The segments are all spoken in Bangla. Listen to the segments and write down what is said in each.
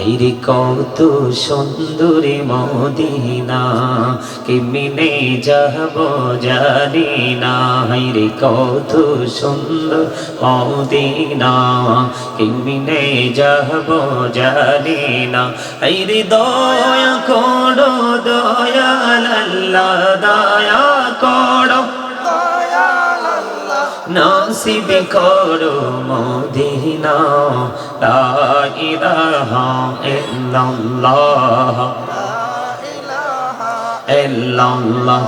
হাইরে কত সুন্দরী মদিনা, কেমনে যাব জানি না। হাইরে কত সুন্দর মদিনা, কেমনে যাব জানি না। হাইরে দয়া করো, দয়াল আল্লাহ, দয়া করো। নসিব করো মদিনা, লা ইলাহা ইল্লাল্লাহ। ইল্লাল্লাহ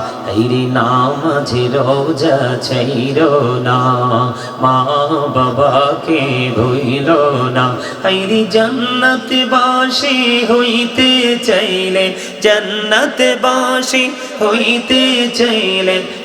নাম আছে রোজা ছাইরো না, মা বাবাকে ভইল না। হাইরি জান্নাত বাসি হইতে চাইলে, জান্নাত বাসি হইতে চাইলে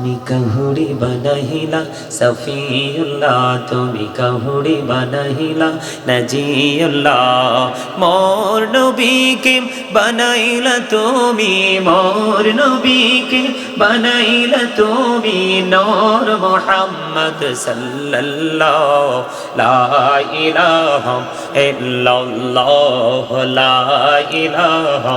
তুমি কাহুরি বানাহিলা, সফিউল্লাহ তুমি কাহুরি বানাহিলা, নজিউল্লাহ, মোর নবীকে বানাইলা তুমি, মোর নবীকে বানাইলা তুমি, নূর মুহাম্মদ সাল্লাল্লাহ লা ইলাহা ইল্লাল্লাহ লা ইলাহা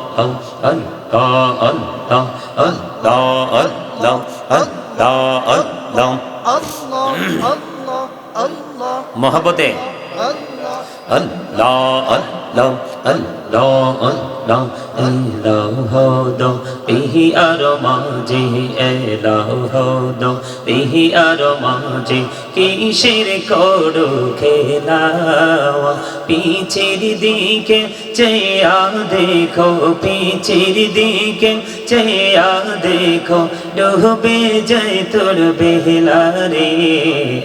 মহবতে আল্লাহ আল্লাহ আল্লাহ আল্লাহ এলাহ দো বিহি আর মাঝে এলাহ দো বিহি আর মাঝে কিসের করো খেলাওয়া পিছের দিকে চেয়া দেখো পিছের দিকে চেয়া দেখো ডুবে যায় তোর বেহলা রে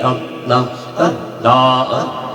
আল্লাহ আল্লাহ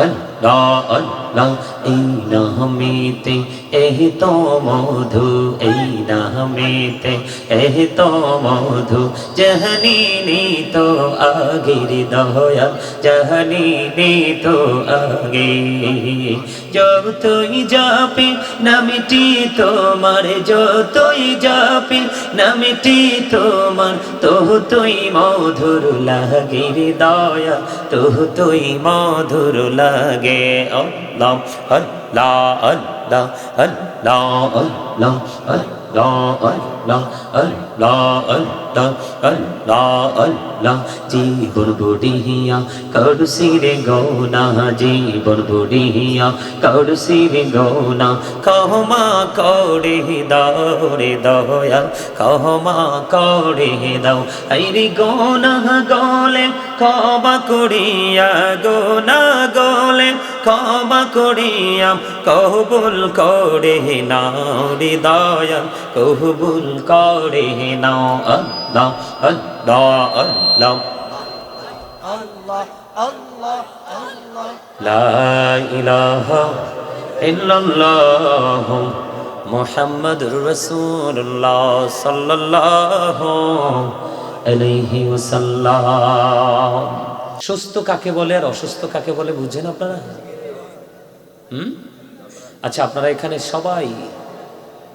আল্লাহ এই নামেতে এহ তো মধু, এই নামেতে এহ তো মধু, জহনি তো আগির দয়া জহনি তো আগে। যতই যাপি নামিটি তোমার, যতই যাপি নামিটি তোমার তো তুই মধুর লাগে রে দয়া তো তুই মধুর লাগে আল্লাহ আল্লাহ আল্লাহ আল্লাহ আল্লাহ আল্লাহ আল্লাহ আল্লাহ আল্লাহ আল্লাহ আল্লাহ, জীবন বুড়িয়া করসি রে গৌনা কহমা করে দাও রে দয়া কহমা করে দাও, আইরি গৌনা গলে কবা করিয়া, গোনা গলে কবা করিয়া, কবুল করে নাও রে দয়া কবুল করে নাও আল্লাহ আল্লাহ আল্লাহ আল্লাহ আল্লাহ আল্লাহ লা ইলাহা ইল্লাল্লাহ মুহাম্মাদুর রাসূলুল্লাহ সাল্লাল্লাহু আলাইহি ওয়াসাল্লাম সুস্থ কাকে বলে আর অসুস্থ কাকে বলে বুঝেন আপনারা? হুম? আচ্ছা আপনারা এখানে সবাই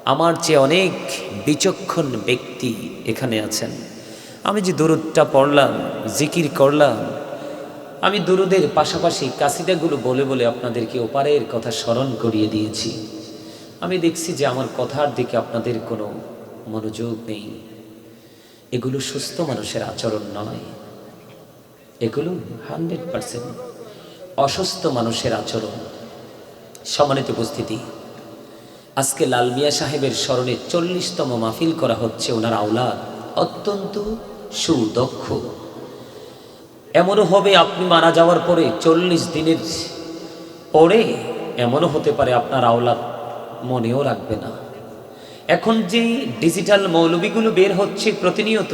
আমার চেয়ে অনেক বিচক্ষণ ব্যক্তি এখানে আছেন। আমি যে দূরটা পড়লাম, জিকির করলাম, আমি দুরুদের পাশাপাশি কাসিদাগুলো বলে বলে আপনাদেরকে ওপারের কথা স্মরণ করিয়ে দিয়েছি। আমি দেখছি যে আমার কথার দিকে আপনাদের কোনো মনোযোগ নেই। এগুলো সুস্থ মানুষের আচরণ নয়। এগুলো হান্ড্রেড পার্সেন্ট অসুস্থ মানুষের আচরণ। সম্মানিত উপস্থিতি আজকে লাল মিয়া সাহেবের স্মরণে চল্লিশতম মাহফিল করা হচ্ছে ওনার আওলাদ। অত্যন্ত সুদক্ষ। এমনও হবে আপনি মারা যাওয়ার পরে চল্লিশ দিনের পরে এমনও হতে পারে আপনার আওলাদ মনেও রাখবে না। এখন যে ডিজিটাল মৌলবিগুলো বের হচ্ছে প্রতিনিয়ত,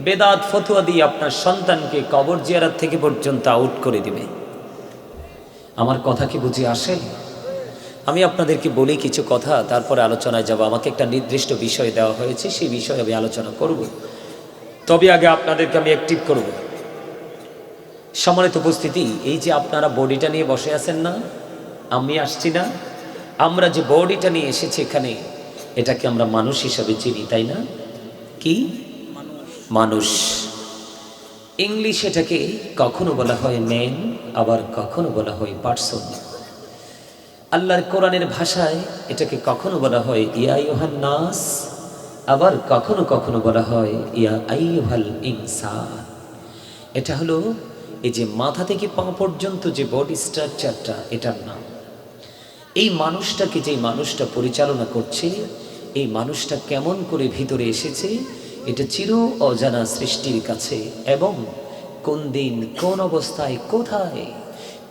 বেদাত ফতুয়া দিয়ে আপনার সন্তানকে কবর জিয়ারাত থেকে পর্যন্ত আউট করে দিবে। আমার কথা কি বুঝে আসে? আমি আপনাদেরকে বলি কিছু কথা, তারপরে আলোচনায় যাব। আমাকে একটা নির্দিষ্ট বিষয় দেওয়া হয়েছে, সেই বিষয়ে আমি আলোচনা করব। তবে আগে আপনাদেরকে আমি অ্যাক্টিভ করব। সম্মানিত উপস্থিতি, এই যে আপনারা বডিটা নিয়ে বসে আছেন না, আমি আসছি না। আমরা যে বডিটা নিয়ে এসেছি এখানে, এটাকে আমরা মানুষ হিসাবে চিনি, তাই না? কি? মানুষ। ইংলিশ এটাকে কখনো বলা হয় ম্যান আবার কখনো বলা হয় পার্সন আল্লাহর কোরআনের ভাষায় এটাকে কখনো বলা হয়, ইয়া ইউহান নাস আবার কখনো কখনো বলা হয়, ইয়া আইয়ুহাল ইনসান। এটা হলো এই যে মাথা থেকে পা পর্যন্ত যে বডি স্ট্রাকচারটা, এটার নাম। এই মানুষটাকে যে মানুষটা পরিচালনা করছে, এই মানুষটা কেমন করে ভিতরে এসেছে, এটা চির অজানা সৃষ্টির কাছে এবং কোন দিন কোন অবস্থায় কোথায়,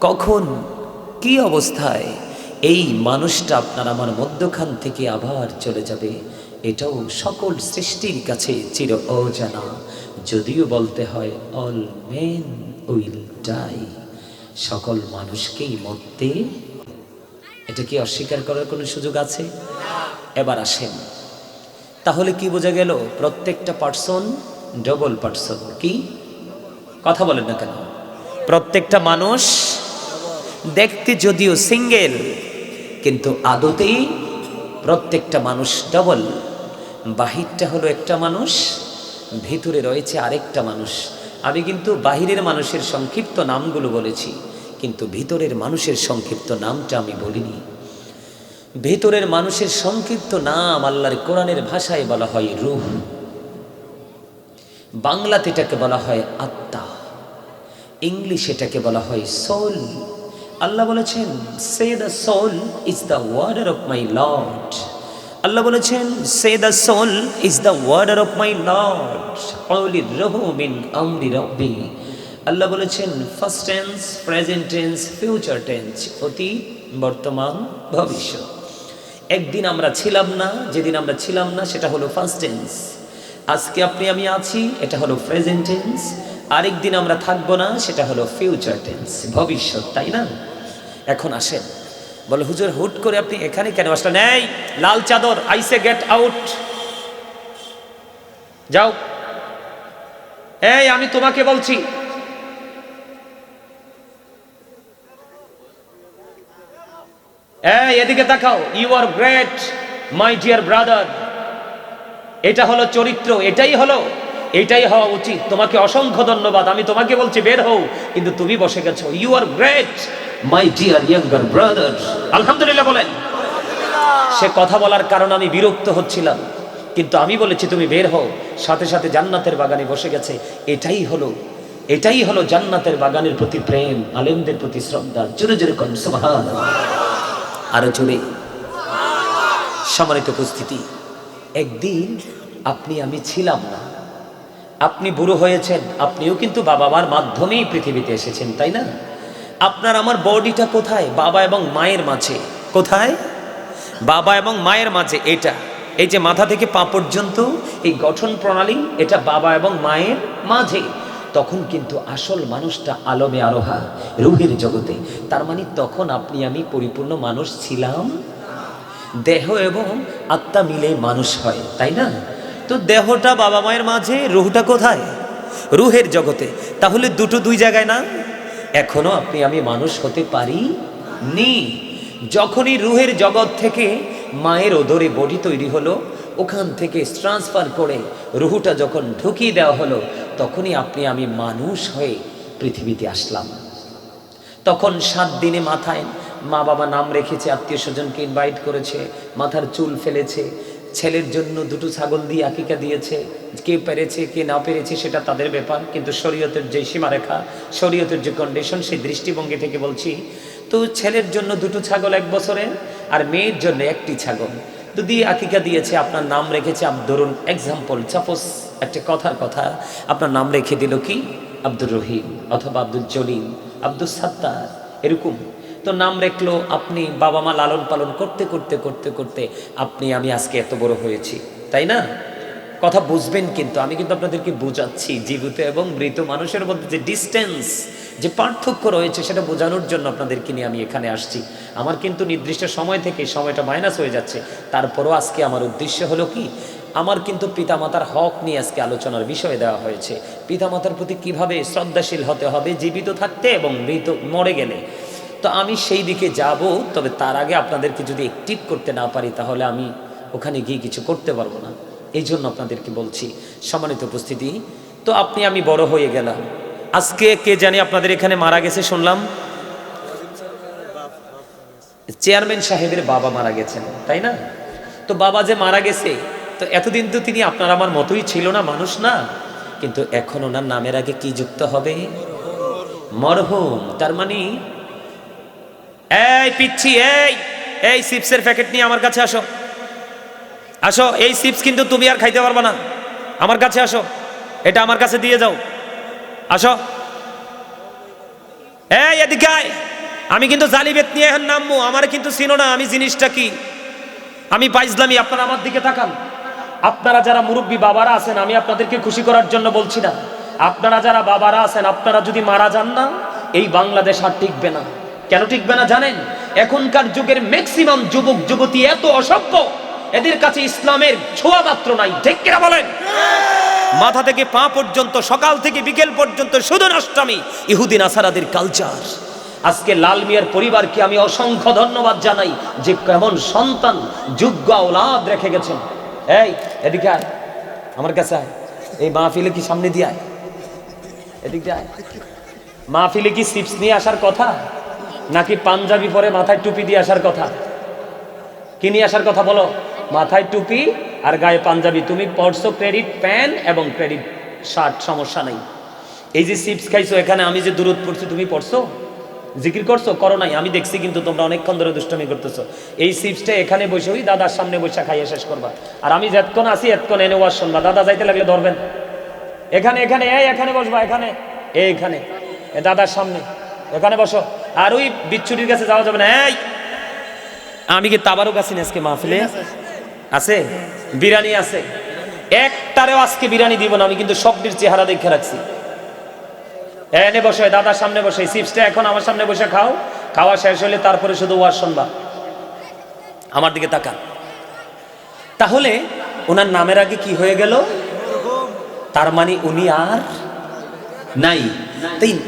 কখন, কি অবস্থায় এই মানুষটা আপনার আমার মধ্যখান থেকে আবার চলে যাবে। এটাও সকল সৃষ্টির কাছে চির অজানা। যদিও বলতে হয়, অল মেন উইল ডাই। সকল মানুষকেই মরতে এটা কি অস্বীকার করার কোনো সুযোগ আছে? এবার আসেন। তাহলে কি বোঝা গেল, প্রত্যেকটা পার্সন ডবল পার্সন, কি? কথা বলেন না কেন। প্রত্যেকটা মানুষ দেখতে যদিও সিঙ্গেল, কিন্তু আদতেই প্রত্যেকটা মানুষ ডবল বাহিরটা হলো একটা মানুষ, ভিতরে রয়েছে আরেকটা মানুষ। আমি কিন্তু বাহিরের মানুষের সংক্ষিপ্ত নামগুলো বলেছি, কিন্তু ভিতরের মানুষের সংক্ষিপ্ত নামটা আমি বলিনি। ভেতরের মানুষের সংক্ষিপ্ত নাম আল্লাহর কোরআনের ভাষায় বলা হয় রুহ। বাংলাতে এটাকে বলা হয় আত্মা। ইংলিশ এটাকে বলা হয় সোল আল্লাহ বলেছেন সে the soul is the order of my lord আল্লাহ বলেছেন সে the soul is the order of my lord রহু মিন আমরি রব্বি আল্লাহ বলেছেন first tense present tense future tense অতি বর্তমান ভবিষ্যৎ. একদিন আমরা ছিলাম না, যেদিন আমরা ছিলাম না, সেটা হলো ফার্স্ট টেন্স আজকে আপনি, আমি আছি, এটা হলো প্রেজেন্ট টেন্স আরেক দিন আমরা থাকব না, সেটা হলো ফিউচার টেন্স ভবিষ্যৎ, তাই না? এখন আসেন। বলে, হুজুর, হুট করে আপনি এখানে কেন আসলেন? এই, লাল চাদর, আইসে গেট আউট যাও। এই, আমি তোমাকে বলছি। এই, এদিকে তাকাও you are great my dear brother এটা হলো চরিত্র, এটাই হলো। এটাই হওয়া উচিত। তোমাকে অসংখ্য ধন্যবাদ। আমি তোমাকে বলছি, বের হও। কিন্তু তুমি বসে গেছো। You are great my dear younger brother আলহামদুলিল্লাহ বলেন। সে কথা বলার কারণ আমি বিরক্ত হচ্ছিলাম। কিন্তু আমি বলেছি, তুমি বের হও। সাথে সাথে জান্নাতের বাগানে বসে গেছে। এটাই হলো এটাই হলো জান্নাতের বাগানের প্রতি প্রেম, আলেমদের প্রতি শ্রদ্ধা। জোরে জোরে কন, সুবহানাল্লাহ। আরও জোরে। সম্মানিত উপস্থিতি, একদিন আপনি আমি ছিলাম না। আপনি বুড়ো হয়েছেন, আপনিও কিন্তু বাবা মার মাধ্যমেই পৃথিবীতে এসেছেন, তাই না? আপনার আমার বডিটা কোথায়? বাবা এবং মায়ের মাঝে। কোথায়? বাবা এবং মায়ের মাঝে, এটা। এই যে মাথা থেকে পা পর্যন্ত, এই গঠন প্রণালী, এটা বাবা এবং মায়ের মাঝে। তখন কিন্তু আসল মানুষটা আলমে আরোহা, রুহের জগতে। তার মানে তখন আপনি আমি পরিপূর্ণ মানুষ ছিলাম। দেহ এবং আত্মা মিলে মানুষ হয়, তাই না? তো দেহটা বাবা মায়ের মাঝে, রুহটা কোথায়? রুহের জগতে। তাহলে দুটো দুই জায়গায় না? এখনও আপনি আমি মানুষ হতে পারি নি। যখনই রুহের জগৎ থেকে মায়ের ওদরে বডি তৈরি হলো, ওখান থেকে ট্রান্সফার করে রুহুটা যখন ঢুকিয়ে দেওয়া হলো, তখনই আপনি আমি মানুষ হয়ে পৃথিবীতে আসলাম। তখন সাত দিনে মাথায় মা বাবা নাম রেখেছে, আত্মীয় স্বজনকে ইনভাইট করেছে, মাথার চুল ফেলেছে ছেলের জন্য দুটো ছাগল দিয়ে আকিকা দিয়েছে। কে পেরেছে, কে না পেরেছে সেটা তাদের ব্যাপার। কিন্তু শরীয়তের যে সীমারেখা, শরীয়তের যে কন্ডিশন সেই দৃষ্টিভঙ্গি থেকে বলছি, তো ছেলের জন্য দুটো ছাগল এক বছরের আর মেয়ের জন্য একটি ছাগল। দিয়ে আকিকা দিয়েছে, আপনার নাম রেখেছে ধরুন এক্সাম্পল সাপোজ একটা কথার কথা, আপনার নাম রেখে দিল কি? আব্দুর রহিম অথবা আব্দুল জলিল আব্দুল সাত্তার, এরকম। তো নাম রেখলো, আপনি বাবা মা লালন পালন করতে করতে করতে করতে আপনি, আমি আজকে এত বড় হয়েছি। তাই না? কথা বুঝবেন কিন্তু, আমি কিন্তু আপনাদেরকে বোঝাচ্ছি, জীবিত এবং মৃত মানুষের মধ্যে যে ডিস্টেন্স যে পার্থক্য রয়েছে, সেটা বোঝানোর জন্য আপনাদেরকে নিয়ে আমি এখানে আসছি। আমার কিন্তু নির্দিষ্ট সময় থেকে সময়টা মাইনাস হয়ে যাচ্ছে। তারপরও আজকে আমার উদ্দেশ্য হলো কি? আমার কিন্তু পিতামাতার হক নিয়ে আজকে আলোচনার বিষয় দেওয়া হয়েছে। পিতামাতার প্রতি কীভাবে শ্রদ্ধাশীল হতে হবে, জীবিত থাকতে এবং মৃত, মরে গেলে? তো আমি সেই দিকে যাব, তবে তার আগে আপনাদেরকে যদি অ্যাক্টিভ করতে না পারি, তাহলে আমি ওখানে গিয়ে কিছু করতে পারব না। এই জন্য আপনাদেরকে বলছি, সম্মানিত উপস্থিতি, তো আপনি, আমি বড় হয়ে গেলাম। আজকে কে জানি আপনাদের এখানে মারা গেছে, শুনলাম? চেয়ারম্যান সাহেবের বাবা মারা গেছেন, তাই না? তো বাবা যে মারা গেছে, তো এতদিন তো তিনি আপনার আমার মতোই ছিল না, মানুষ না। কিন্তু এখন ওনার নামের আগে কি যুক্ত হবে? মরহুম। তার মানে এই পিচ্ছি, এই এই চিপসের প্যাকেট নিয়ে আমার কাছে আসো। আসো, এই চিপস কিন্তু তুমি আর খাইতে পারবে না। আমার কাছে আসো, এটা আমার কাছে দিয়ে যাও। আসো। এই এদিকে। আমি কিন্তু জালিবেত নিয়ে এখন নামবো, আমার কিন্তু চিনো না আমি জিনিসটা কি। আমি পাইজলামি, আপনারা আমার দিকে তাকান। আপনারা যারা মুরব্বী বাবারা আছেন, আমি আপনাদেরকে খুশি করার জন্য বলছি না। আপনারা যারা বাবারা আছেন, আপনারা যদি মারা যান না, এই বাংলাদেশ আর টিকবে না। কেন টিকবে না জানেন? এখনকার যুগের ম্যাক্সিমাম যুবক, যুবতী এত অসভ্য, এদের কাছে ইসলামের ছোঁয়া মাত্র নাই। ঠিক কিনা বলেন? মাথা থেকে পা পর্যন্ত, সকাল থেকে বিকেল পর্যন্ত শুধু নষ্টামি, ইহুদিন আসারাদের কালচার আজকে লাল মিয়ার পরিবারকে আমি অসংখ্য ধন্যবাদ জানাই যে কেমন সন্তান, যোগ্য ওলাদ রেখে গেছেন। এই, এদিকে আয়। আমার কাছে আয়। এই মাহফিলে কি সামনে দিয়ে আয়? এদিকে আয়। মাহফিলে কি চিপস নিয়ে আসার কথা? নাকি পাঞ্জাবি পরে মাথায় টুপি দিয়ে আসার কথা? কি নিয়ে আসার কথা বলো? মাথায় টুপি আর গায়ে পাঞ্জাবি। তুমি পড়ছো ক্রেডিট প্যান এবং ক্রেডিট শার্ট সমস্যা নাই। এই যে চিপস খাইছো, এখানে আমি যে দূরত পড়ছি, তুমি পড়ছো? জিকির করছ? করো নাই, আমি দেখছি কিন্তু তোমরা অনেকক্ষণ ধরে দুষ্টমি করতেছো। এই চিপসটা এখানে বসে ওই দাদার সামনে বসে খাইয়ে শেষ করবা। আর আমি যেতক্ষণ আসি এতক্ষণ এনে ওয়াজ শুনবা দাদা যাইতে লাগলে ধরবেন। এখানে এখানে, এই এখানে বসবা, এখানে, এইখানে, এ দাদার সামনে। এখানে বসো। আর ওই বিচ্ছুটির কাছে যাওয়া যাবে না। এই! আমি কি তাবারুক আছি আজকে মাহফিলে? আছে। বিরিয়ানি আছে। একটারেও আজকে বিরিয়ানি দিব না আমি কিন্তু সবটির চেহারা দেখে রাখছি। এনে বসে দাদার সামনে বসে চিপসটা এখন আমার সামনে বসে খাও। খাওয়া শেষ হলে তারপরে শুধু ওয়াজ শুনবা। আমার দিকে তাকান। তাহলে ওনার নামের আগে কি হয়ে গেল? তার মানে উনি আর নাই। তাই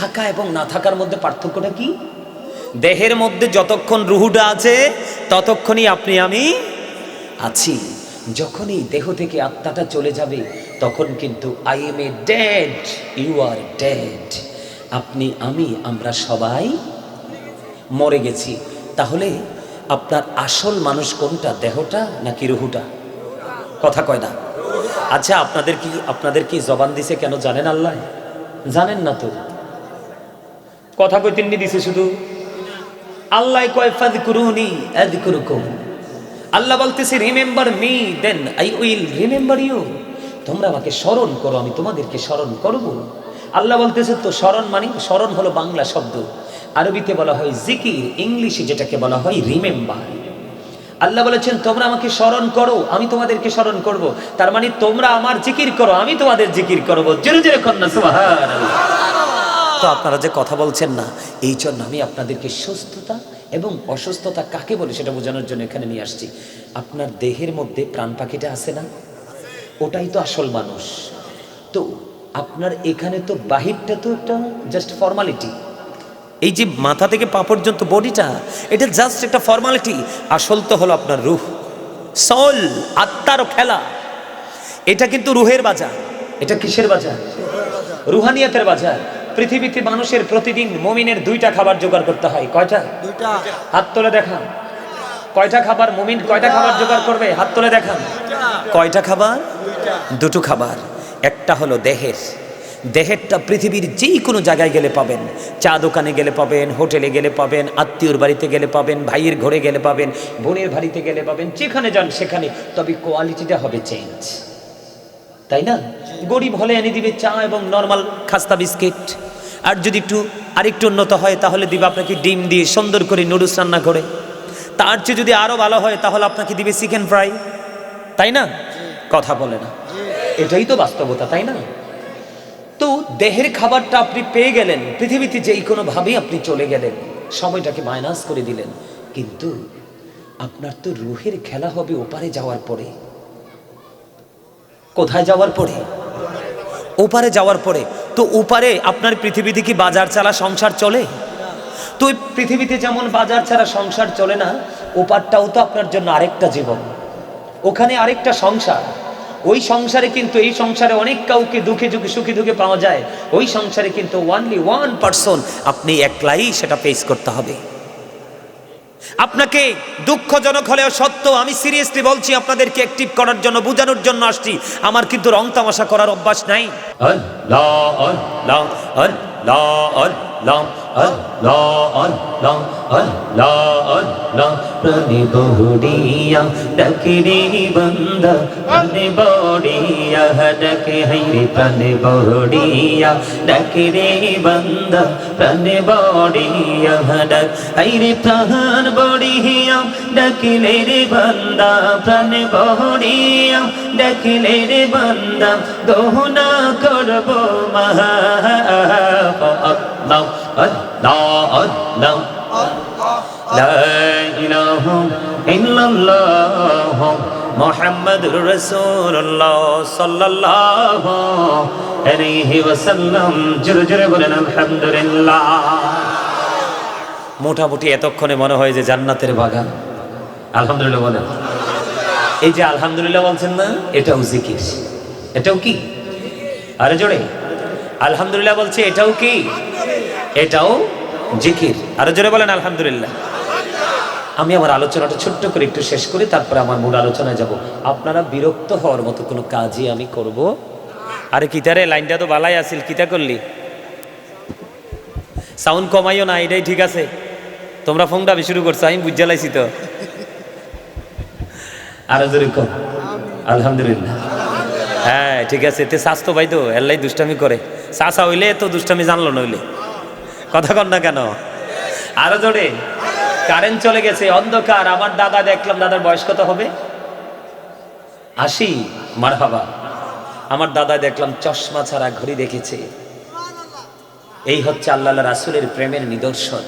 থাকা এবং না থাকার মধ্যে পার্থক্যটা কি? দেহের মধ্যে যতক্ষণ রুহুটা আছে, ততক্ষণই আপনি আমি আছি। যখনই দেহ থেকে আত্মাটা চলে যাবে, তখন কিন্তু I am a dead you are dead আপনি, আমি, আমরা সবাই মরে গেছি। তাহলে আপনার আসল মানুষ কোনটা, দেহটা নাকি রুহুটা? কথা কয় না। আচ্ছা আপনাদের কি আপনাদের কি জবান দিছে কেন জানেন আল্লাহ? জানেন না তো। কথা কই তিনি দিছে শুধু? আল্লাহ কয় ফাদকুরুনি আযকুরুকুম। আল্লাহ বলতেছে, remember me then, I will remember you. তোমরা আমাকে স্মরণ করো, আমি তোমাদেরকে স্মরণ করব। আল্লাহ বলতেছে, তো স্মরণ মানে স্মরণ হলো বাংলা শব্দ। আরবিতে বলা হয় জিকির, ইংলিশে যেটাকে বলা হয় রিমেম্বার। আল্লাহ বলেছেন, তোমরা আমাকে স্মরণ করো, আমি তোমাদেরকে স্মরণ করব। তার মানে তোমরা আমার জিকির করো, আমি তোমাদের জিকির করব। জোরে জোরে কন্যা, সুবহানাল্লাহ। তো আপনারা যে কথা বলছেন না, এই জন্য আমি আপনাদেরকে সুস্থতা এবং অসুস্থতা কাকে বলে সেটা বোঝানোর জন্য এখানে নিয়ে আসছি। আপনার দেহের মধ্যে প্রাণ পাখিটা আছে না? ওটাই তো আসল মানুষ। তো আপনার এখানে তো বাহিরটা তো একটা জাস্ট ফর্মালিটি এই যে মাথা থেকে পা পর্যন্ত বডিটা, এটা জাস্ট একটা ফর্মালিটি আসল তো হলো আপনার রুহ। সল আত্মারও খেলা। এটা কিন্তু রুহের বাজার। এটা কিসের বাজার? রুহানিয়াতের বাজার। পৃথিবীতে মানুষের প্রতিদিন মমিনের দুইটা খাবার জোগাড় করতে হয়। কয়টা? দুইটা। হাত তুলে দেখা কয়টা খাবার মমিন কয়টা খাবার জোগাড় করবে? হাত তুলে দেখান। কয়টা খাবার? দুটো খাবার। একটা হলো দেহের। দেহেরটা পৃথিবীর যেই কোনো জায়গায় গেলে পাবেন। চা দোকানে গেলে পাবেন হোটেলে গেলে পাবেন আত্মীয়র বাড়িতে গেলে পাবেন ভাইয়ের ঘরে গেলে পাবেন বোনের বাড়িতে গেলে পাবেন যেখানে যান সেখানে। তবে কোয়ালিটিটা হবে চেঞ্জ তাই না? গরিব হলে এনে দিবে চা এবং নর্মাল খাস্তা বিস্কিট। আর যদি একটু, আরেকটু উন্নত হয়, তাহলে দিবে আপনাকে ডিম দিয়ে সুন্দর করে নুডলস রান্না করে। তার চেয়ে যদি আরও ভালো হয়, তাহলে আপনাকে দিবে চিকেন ফ্রাই তাই না? কথা বলে না। এটাই তো বাস্তবতা, তাই না? তো দেহের খাবারটা আপনি পেয়ে গেলেন, পৃথিবীতে যেই কোনোভাবেই আপনি চলে গেলেন, সময়টাকে মাইনাস করে দিলেন। কিন্তু আপনার তো রুহের খেলা হবে ওপারে যাওয়ার পরে। কোথায় যাওয়ার পরে? ওপারে যাওয়ার পরে, তো ওপারে আপনার পৃথিবীতে কি বাজার চালা সংসার চলে? তো এই পৃথিবীতে যেমন বাজার ছাড়া সংসার চলে না, ওপারটাও তো আপনার জন্য আরেকটা জীবন। ওখানে আরেকটা সংসার। ওই সংসারে কিন্তু এই সংসারে অনেক কাউকে দুঃখে দুঃখে সুখে দুঃখে পাওয়া যায়। ওই সংসারে কিন্তু ওয়ানলি ওয়ান পার্সন আপনি একলাই সেটা ফেস করতে হবে। আপনাকে দুঃখজনক হলেও সত্য আমি সিরিয়াসলি বলছি, আপনাদেরকে অ্যাক্টিভ করার জন্য, বোঝানোর জন্য আসছি। আমার কিন্তু রং তামাশা করার অভ্যাস নাই। আল্লাহ আল্লাহ আল্লাহ আল্লাহ আল্লাহ আল্লাহ আল্লাহ আল্লাহ। প্রাণে বহুড়িয়া ডাকে রে বন্দা প্রাণে বড়িয়া, ডাকে হাইরে প্রাণে বড়িয়া। ডাকে রে বন্দা প্রাণে বড়িয়া, ডাক হাইরে প্রাণ বড়িয়া। ডাকিলে রে বন্দা প্রাণে বড়িয়া। ডাকিলে রে বন্দা দোহনা করব মহা আল্লাহ আল্লাহ আল্লাহ لا إله إلا الله محمد رسول الله صلى الله عليه وسلم জোরে জোরে বলেন আলহামদুলিল্লাহ মোটামুটি এতক্ষণে মনে হয় যে জান্নাতের বাগান আলহামদুলিল্লাহ বলেন এই যে আলহামদুলিল্লাহ বলছেন না এটাও জিকির এটাও কি আরে জোরে আলহামদুলিল্লাহ বলছে এটাও কি এটাও জিকির। আরও জোরে বলেন, আলহামদুলিল্লাহ। আমি আমার আলোচনাটা ছোট্ট করে একটু শেষ করি, তারপরে আমার মূল আলোচনায় যাব। আপনারা বিরক্ত হওয়ার মতো কোনো কাজই আমি করব। আরে কিতারে লাইনটা তো বালাই আছিল কিতা করলি? সাউন্ড কমাইও না, এটাই ঠিক আছে। তোমরা ফোন দাবি শুরু করছ, আমি বুঝে লাইছি তো। আরও জোরে কর। আলহামদুলিল্লাহ। হ্যাঁ ঠিক আছে এতে স্বাস্থ্য ভাই তো, এল্লাই দুষ্টামি করে। চাষা হইলে তো দুষ্টামি জানলো নইলে। কথা কন না কেন? আরও জোরে। কারেন্ট চলে গেছে, অন্ধকার। আমার দাদা, দেখলাম দাদার বয়স কত হবে? আশি। মার বাবা আমার দাদা, দেখলাম চশমা ছাড়া ঘড়ি দেখেছে। এই হচ্ছে আল্লাহ রাসুলের প্রেমের নিদর্শন।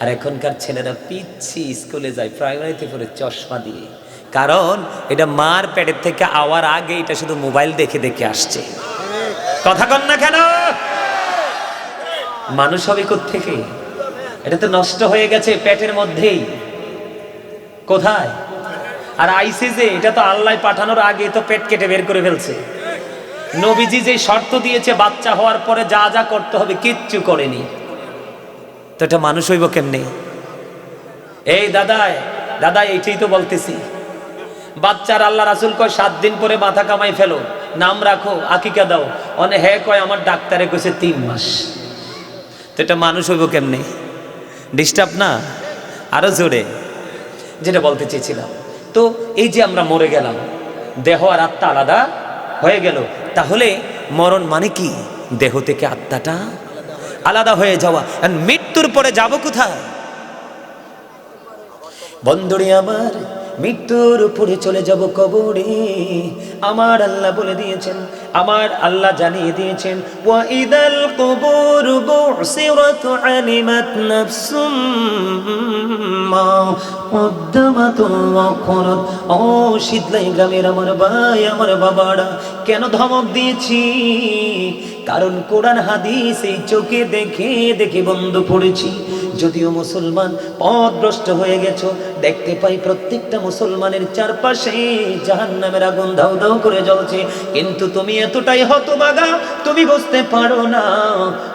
আর এখনকার ছেলেরা পিচ্ছি স্কুলে যায়, প্রাইমারিতে পড়ে চশমা দিয়ে। কারণ এটা মার পেটের থেকে আওয়ার আগে এটা শুধু মোবাইল দেখে দেখে আসছে। কথা কন না কেন? মানুষ হবে থেকে এটা তো নষ্ট হয়ে গেছে পেটের মধ্যেই। কোথায়? আর আইসে যে এটা তো আল্লাহ পাঠানোর আগে তো পেট কেটে বের করে ফেলছে। নবীজি যে শর্ত দিয়েছে বাচ্চা হওয়ার পরে যা যা করতে হবে, কিচ্ছু করেনি। তো এটা মানুষ হইব কেমনে? এই দাদায় দাদা এইটাই তো বলতেছি। বাচ্চার আল্লাহ রাসুল কয়, সাত দিন পরে মাথা কামাই ফেলো, নাম রাখো, আকিকা দাও। অনে হ্যাঁ কয়, আমার ডাক্তারে কইছে তিন মাস। তো এটা মানুষ হইব কেমনি? ডিস্টার্ব না? আরও জোরে। যেটা বলতে চেয়েছিলাম। তো এই যে আমরা মরে গেলাম, দেহ আর আত্মা আলাদা হয়ে গেল। তাহলে মরণ মানে কি? দেহ থেকে আত্মাটা আলাদা হয়ে যাওয়া। মৃত্যুর পরে যাব কোথায়? বন্ধুরে আমার মৃত্যুর উপরে চলে যাব কবরে। আমার আল্লাহ বলে দিয়েছেন, আমার আল্লাহ জানিয়ে দিয়েছেন ওয়া ইদাল কবর বুসিরাত আলিমাত নাফসুম মা কদ্দামাত ওয়া খরাত ও শীতলাই গ্রামের আমার ভাই, আমার বাবারা, কেন ধমক দিয়েছি? কারণ কোরআন হাদিস এই চোখে দেখে দেখে বন্ধ পড়েছি। যদিও মুসলমান পথভ্রষ্ট হয়ে গেছো, দেখতে পাই প্রত্যেকটা মুসলমানের চারপাশে জাহান্নামের আগুন ধাউ ধাউ করে জ্বলছে। কিন্তু তুমি এতটাই হতবাগা, তুমি বুঝতে পারো না।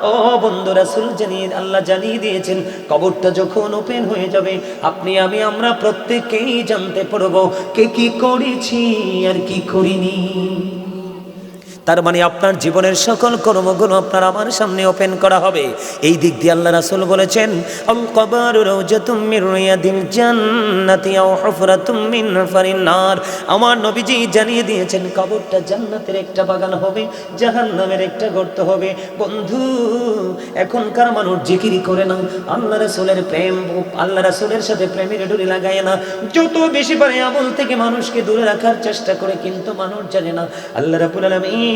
ও বন্ধু রাসূল জানিয়ে, আল্লাহ জানিয়ে দিয়েছেন, কবরটা যখন ওপেন হয়ে যাবে, আপনি, আমি, আমরা প্রত্যেকেই জানতে পারব কে কি করেছি আর কি করিনি। তার মানে আপনার জীবনের সকল কর্মগুলো আপনার আমার সামনে ওপেন করা হবে। এই দিক দিয়ে আল্লাহ রাসুল বলেছেন আমার নবীজি জানিয়ে দিয়েছেন, কবরটা জান্নাতের একটা বাগান হবে, জাহান্নামের একটা গর্ত হবে। বন্ধু, এখনকার মানুষ জিকির করে না, আল্লাহ রাসূলের প্রেম আল্লাহ রাসূলের সাথে প্রেমের ডুরি লাগায় না। যত বেশি পারে আমল থেকে মানুষকে দূরে রাখার চেষ্টা করে, কিন্তু মানুষ জানে না। আল্লাহ রাব্বুল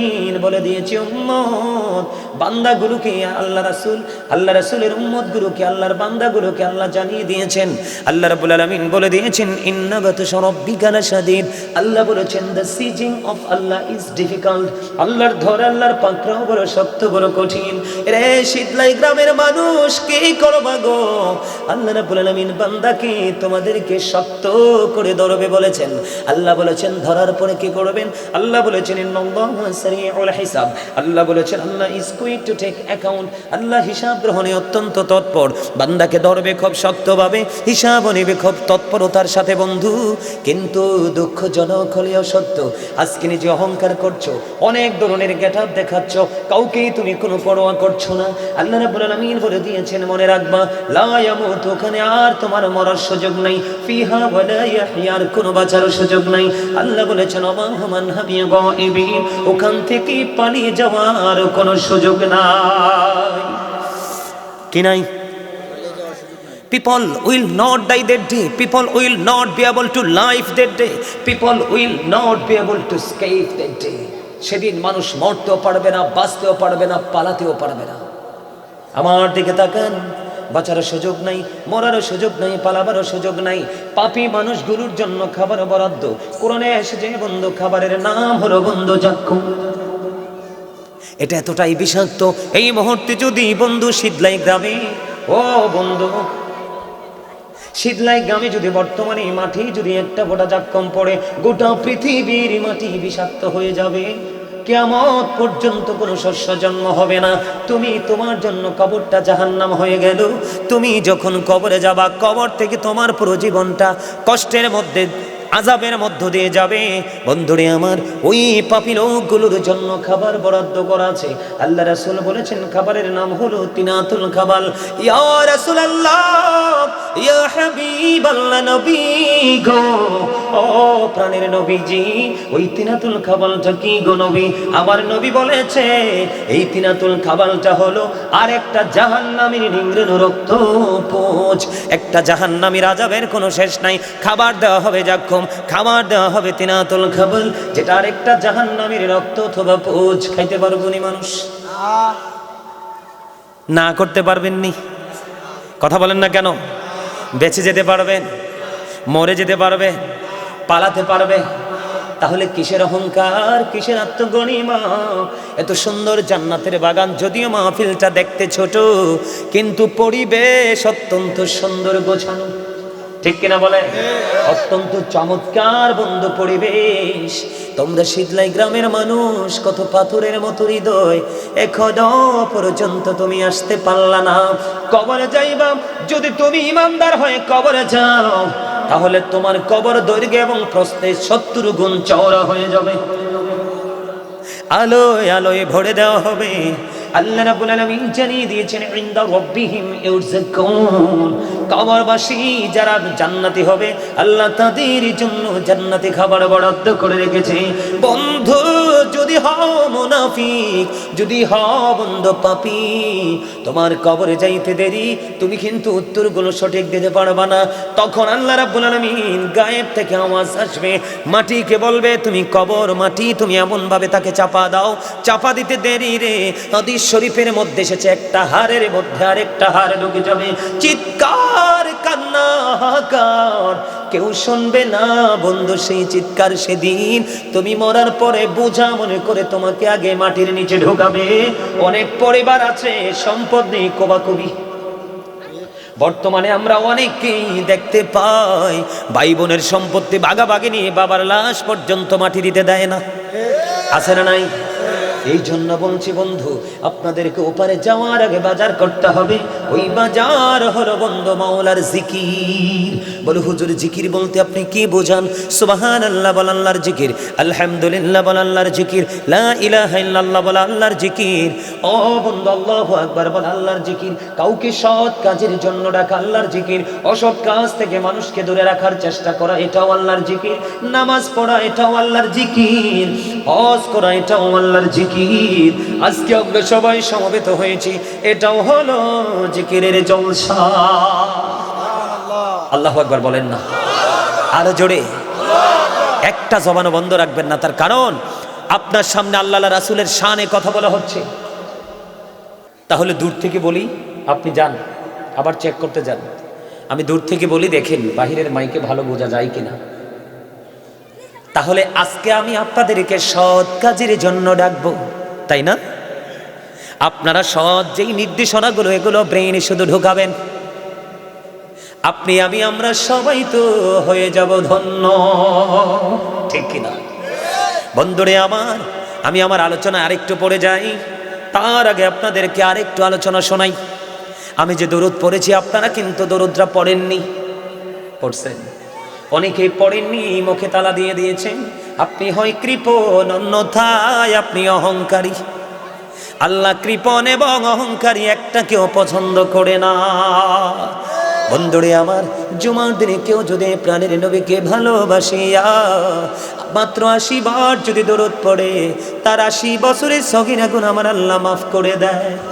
আলামিন বলে দিয়েছে উম্মত। বান্দাগুলোকে আল্লাহ রাসূল, আল্লাহ রাসূলের উম্মতগুলোকে, আল্লাহর বান্দাগুলোকে আল্লাহ জানিয়ে দিয়েছেন। আল্লাহ রাব্বুল আলামিন বলে দিয়েছেন, ইন্না বাতশা রাব্বিকা লাশাদীদ। আল্লাহ বলেছেন the seizing of Allah is difficult আল্লাহর ধর আল্লাহর পাকড়াও বড় শক্ত, বড় কঠিন। রে শীতলাই গ্রামের মানুষ, কি করবা গো? আল্লাহ রাব্বুল আলামিন বান্দাকে তোমাদেরকে শক্ত করে ধরবে বলেছেন। আল্লাহ বলেছেন, ধরার পরে কি করবেন? আল্লাহ বলেছেন, ইন্নাল্লাহু সারিউল হিসাব। আল্লাহ বলেছেন, আল্লাহ is quick to take account আল্লাহ হিসাব গ্রহণে অত্যন্ত তৎপর। বান্দাকে ধরবে খুব শক্তভাবে হিসাব নেবে খুব তৎপরতার সাথে, বন্ধু। কিন্তু দুঃখজনক হলেও সত্য, আজকে নিজে অহংকার করছ, অনেক ধরনের গেট আপ দেখাচ্ছ, কাউকেই তুমি কোনো পরোয়া করছ না। আল্লাহ রাব্বুল আলামিন বলে দিয়েছেন, মনে রাখবা, লা ইয়ামুত, ওখানে আর তোমার মরার সুযোগ নাই। ফিহা ওয়ালা ইয়াহইয়ার, কোনো বাঁচার সুযোগ নাই। আল্লাহ বলেছেন অবাহমান হাবিয়া গায়বিন ওখান থেকে পালিয়ে যাওয়ার কোনো সুযোগ নাই কি নাই People will not die that day. People will not be able to live that day. People will not be able to escape that day. সেদিন মানুষ মরতেও পারবে না বাঁচতেও পারবে না পালাতেও পারবে না আমার দিকে তাকান বাঁচারও সুযোগ নাই, মরারও সুযোগ নাই, পালাবারও সুযোগ নাই। পাপী মানুষগুলোর জন্য খাবার বরাদ্দ। কোরআনে এসেছে বন্ধু, খাবারের নাম হলো বন্ধু চাক্ষু এটা এতটাই বিষাক্ত, এই মুহূর্তে যদি বন্ধু শীতলাই গ্রামে, ও বন্ধু শীতলাই গ্রামে যদি বর্তমানে মাটি যদি একটা গোটা জাক্কম পড়ে, গোটা পৃথিবীর মাটি বিষাক্ত হয়ে যাবে। কেমত পর্যন্ত কোনো শস্য জন্ম হবে না। তুমি তোমার জন্য কবরটা জাহান্নাম হয়ে গেল। তুমি যখন কবরে যাবা, কবর থেকে তোমার পুরো জীবনটা কষ্টের মধ্যে আজাবের মধ্য দিয়ে যাবে। বন্ধুরে আমার, ওই পাপি লোকগুলোর জন্য খাবার বরাদ্দ করা আছে। আল্লাহ রাসুল বলেছেন, খাবারের নাম হলো তিনাতুল খাবাল। ইয়া রাসূলুল্লাহ, ইয়া হাবিবাল্লাহ নবী গো। ও প্রাণের নবীজি, ওই তিনাতুল খাবালটা কি গো নবী? আমার নবী বলেছে, এই তিনাতুল খাবালটা হলো আর একটা জাহান্নামীর নিংড়েন রক্ত পোচ একটা জাহান্নামীর আজাবের কোনো শেষ নাই। খাবার দেওয়া হবে যাক্ষম খাবার দেওয়া হবে তিনাতুল খাবাল, যেটা আরেকটা জাহান্নামীর রক্ত অথবা পোচ খাইতে পারব নি মানুষ। না করতে পারবেন নি। কথা বলেন না কেন? বেঁচে যেতে পারবেন, মরে যেতে পারবে পালাতে পারবে তাহলে কিসের অহংকার, কিসের আত্মগণিমা এত সুন্দর জান্নাতের বাগান, যদিও মাহফিলটা দেখতে ছোট, কিন্তু পরিবেশ অত্যন্ত সুন্দর গোছানো। ঠিক কিনা বলে? অত্যন্ত চমৎকার বন্ধ পরিবেশ। তোমরা শীতলাই গ্রামের মানুষ, কত পাথরের মতো হৃদয়। এখনও পর্যন্ত তুমি আসতে পারলা না। কবরে যাইবা, যদি তুমি ইমানদার হয়ে কবরে যাও, তাহলে তোমার কবর দৈর্ঘ্য এবং প্রস্তে সত্তর গুণ চওড়া হয়ে যাবে। আলোয় আলোয় ভরে দেওয়া হবে। আল্লাহ রাব্বুল আলামিন জানিয়ে দিয়েছেন, ইনদা রাব্বিহিম ইউরযাকুন কবরবাসী যারা জান্নাতি হবে, আল্লাহ তাদের জন্য জান্নাতি খাবার বরাদ্দ করে রেখেছে। বন্ধু, যদি হও মুনাফিক, যদি হও বন্ধ পাপি, তোমার কবরে যাইতে দেরি, তুমি কিন্তু উত্তরগুলো সঠিক দিতে পারবা না। তখন আল্লাহ রাব্বুল আলামিন গায়েব থেকে আওয়াজ আসবে মাটিকে বলবে, তুমি কবর মাটি, তুমি এমন ভাবে তাকে চাপা দাও। চাপা দিতে দেরি রে হাদিস শরীফের মধ্যে এসেছে একটা হারের মধ্যে আরেকটা হাড় ঢুকে যাবে। চিৎকার, কান্না, হাহাকার। কেউ শুনবে না বন্ধু সেই চিৎকার সেদিন। তুমি মরার পরে বোঝা মনে করে তোমাকে আগে মাটির নিচে ঢোকাবে। অনেক পরিবার আছে, সম্পদ নেই, কোবাকুবি। বর্তমানে আমরা অনেককেই দেখতে পাই। ভাই বোনের সম্পত্তি বাগাবাগি নিয়ে বাবার লাশ পর্যন্ত মাটি দিতে দেয় না। আছে না নাই? এই জন্য বলছি বন্ধু, আপনাদেরকে ওপারে যাওয়ার আগে বাজার করতে হবে। ওই বাজার হলো বন্ধু মাওলার জিকির। বলে, হুজুর জিকির বলতে আপনি কি বোঝান? সুবাহান আল্লাহ বল আল্লাহর জিকির। আলহামদুলিল্লাহ বল আল্লাহর জিকির। লা ইলাহা ইল্লাল্লাহ বল আল্লাহর জিকির। ও বন্ধু, আল্লাহু আকবার বল আল্লাহর জিকির। কাউকে সৎ কাজের জন্য ডাকা আল্লাহর জিকির। অসৎ কাজ থেকে মানুষকে দূরে রাখার চেষ্টা করা, এটাও আল্লাহর জিকির। নামাজ পড়া, এটাও আল্লাহর জিকির। হজ করা, এটাও আল্লাহর জিকির। আজকে আমরা সবাই সমবেত হয়েছি, এটাও হলো জিকিরের জলসা। আল্লাহ একবার বলেন না। আরও জোরে। একটা জবানও বন্ধ রাখবেন না, তার কারণ আপনার সামনে আল্লাহ রাসুলের শানে কথা বলা হচ্ছে। তাহলে দূর থেকে বলি, আপনি যান, আবার চেক করতে যান। আমি দূর থেকে বলি, দেখেন, বাহিরের মাইকে ভালো বোঝা যায় কিনা। তাহলে আজকে আমি আপনাদেরকে সৎ কাজের জন্য ডাকবো, তাই না? আপনারা সৎ যেই নির্দেশনাগুলো, এগুলো ব্রেইনে শুধু ঢুকাবেন। আপনি, আমি, আমরা সবাই তো হয়ে যাব ধন্য। ঠিক কিনা? বন্ধুরে আমার, আমি আমার আলোচনা আরেকটু পড়ে যাই। তার আগে আপনাদেরকে আরেকটু আলোচনা শোনাই। আমি যে দরুদ পড়েছি, আপনারা কিন্তু দরুদরা পড়েননি। পড়ছেন? অনেকেই পড়েননি, মুখে তালা দিয়ে দিয়েছেন। আপনি হয় কৃপণ, অন্যথায় আপনি অহংকারী। আল্লাহ কৃপণ এবং অহংকারী একটা কেউ পছন্দ করে না। বন্ধুরে আমার, জুমার দিনে কেউ যদি প্রাণের নবীকে ভালোবাসিয়া মাত্র আশি বার যদি দরদ পড়ে, তার আশি বছরের সগিনা গুণ আমার আল্লাহ মাফ করে দেয়।